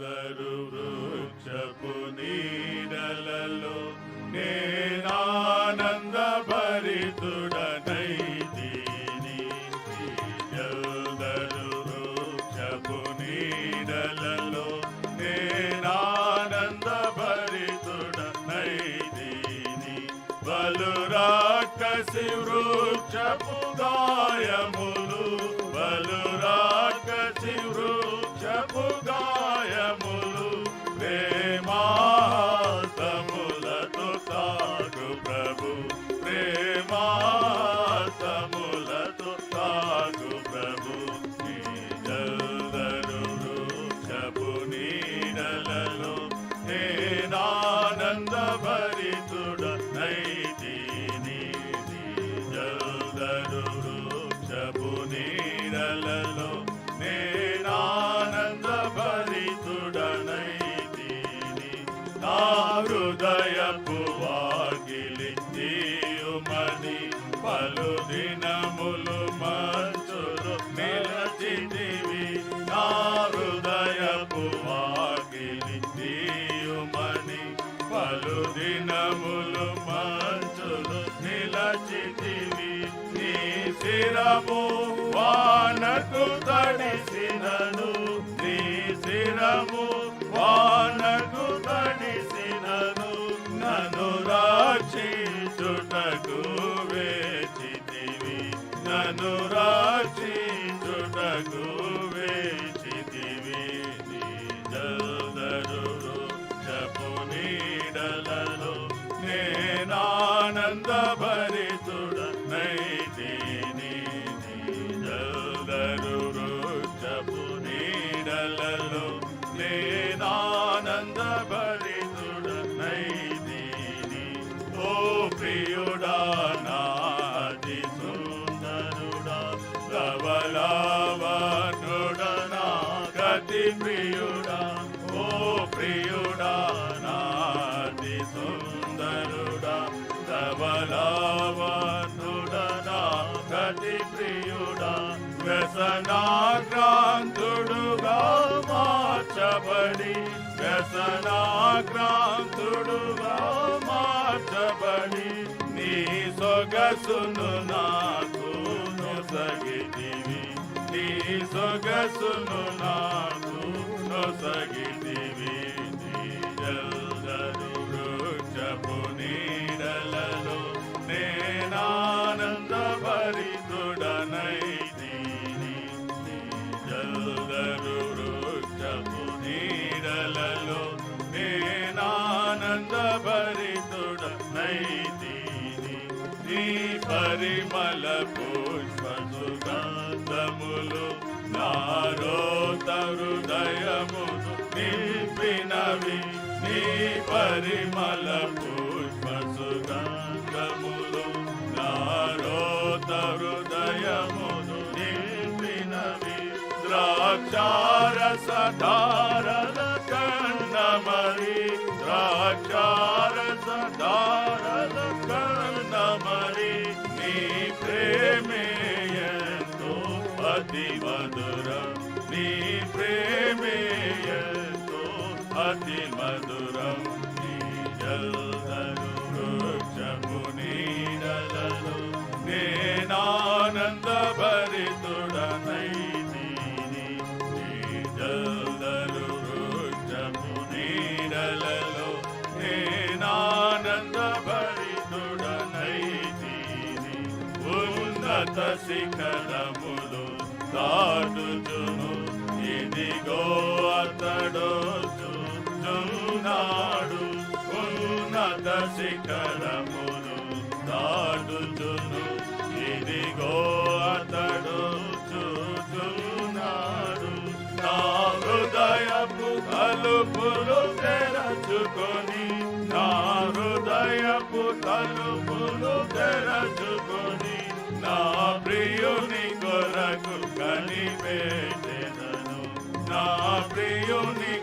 అందరు వృక్షపు నీడలలో నేనానంద భరితుడనై దీని అందరు వృక్షపు నీడలలో నేనానంద భరితుడనై దీని బలు రాక్షసి వృక్షపుగా హృదయపు వాకిలి పలు దినములు మంచులు నిలచితివి. నా హృదయపు వాకిలి పలు దినములు మంచులు నిలచితివి. నీ శిరము వానకు తడిసినను. go. ప్రబలవనుడా గతి ప్రియుడా వ్యసనాక్రాంతుడుగా మార్చబడి వ్యసనాక్రాంతుడుగా మార్చబడి నీ సొగసును నాకు నొసగితివి నీ సొగసును నాకు నొసగితివి. నీడలలో నేనానంద భరితుడనైతిని నీ పరిమళ పుష్ప సుగంధములు నారో హృదయమును నింపినవి. నీ పరిమళ పుష్ప సుగంధములు నారో హృదయమును నింపినవి. ద్రాక్షారస నీ ప్రేమే అతి మధురం నీ ప్రేమే అతి మధురం నీ జల్దరు వృక్షము నేనానంద ఉన్నత శిఖరములు దాటుచును. ఇదిగో అతడు చూచున్నాడు. ఉన్నత శిఖరములు దాటుచును. ఇదిగో అతడు చూచున్నాడు. నా హృదయపు తలుపులు తెరచుకొని కనిపెట్టెదను నా ప్రియుని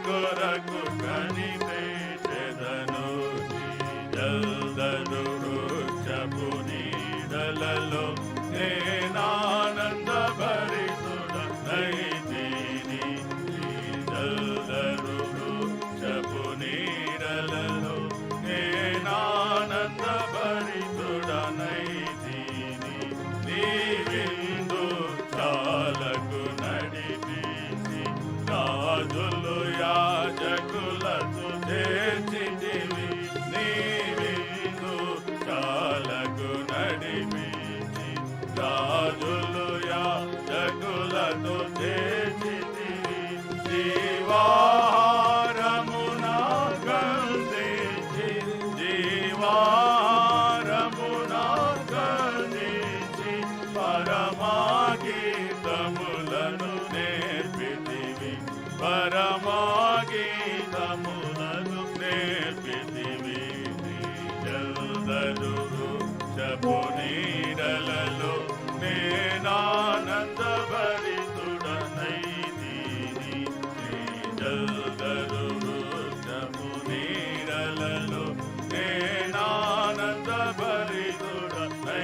కలుగదు వృద్ధము నీడలలో నేనానంద భరితుడైతీని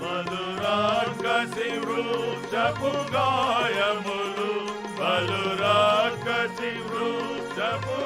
మధురాకసి వృక్షపు గాయములు బలురాకసి వృక్షపు